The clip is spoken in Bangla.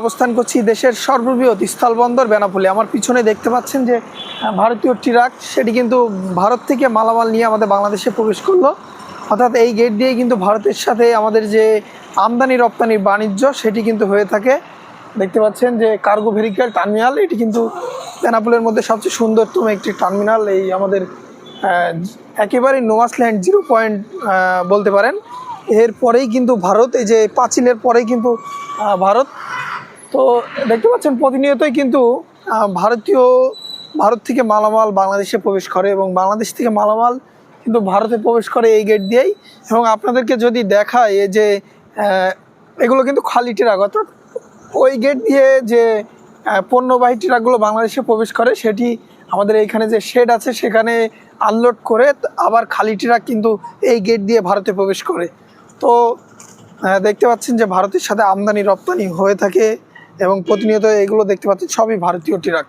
অবস্থান করছি দেশের সর্ববৃহৎ স্থলবন্দর বেনাপোলি। আমার পিছনে দেখতে পাচ্ছেন যে ভারতীয় ট্রাক, সেটি কিন্তু ভারত থেকে মালামাল নিয়ে আমাদের বাংলাদেশে প্রবেশ করল। অর্থাৎ এই গেট দিয়ে কিন্তু ভারতের সাথে আমাদের যে আমদানি রপ্তানির বাণিজ্য, সেটি কিন্তু হয়ে থাকে। দেখতে পাচ্ছেন যে কার্গো ভেহিক্যাল টার্মিনাল এটি কিন্তু বেনাপোলের মধ্যে সবচেয়ে সুন্দরতম একটি টার্মিনাল এই আমাদের একেবারেই নোমাসল্যান্ড জিরো পয়েন্ট বলতে পারেন। এরপরেই কিন্তু ভারত, এই যে পাঁচিলের পরেই কিন্তু ভারত। তো দেখতে পাচ্ছেন, প্রতিনিয়তই কিন্তু ভারতীয়, ভারত থেকে মালামাল বাংলাদেশে প্রবেশ করে এবং বাংলাদেশ থেকে মালামাল কিন্তু ভারতে প্রবেশ করে এই গেট দিয়েই। এবং আপনাদেরকে যদি দেখায় এই যে এগুলো কিন্তু খালি ট্রাক, অর্থাৎ ওই গেট দিয়ে যে পণ্যবাহী ট্রাকগুলো বাংলাদেশে প্রবেশ করে, সেটি আমাদের এইখানে যে শেড আছে, সেখানে আনলোড করে আবার খালি ট্রাক কিন্তু এই গেট দিয়ে ভারতে প্রবেশ করে। তো দেখতে পাচ্ছেন যে ভারতের সাথে আমদানি রপ্তানি হয়ে থাকে। এবং প্রতিনিয়ত এগুলো দেখতে পাচ্ছেন সবই ভারতীয় ট্রাক।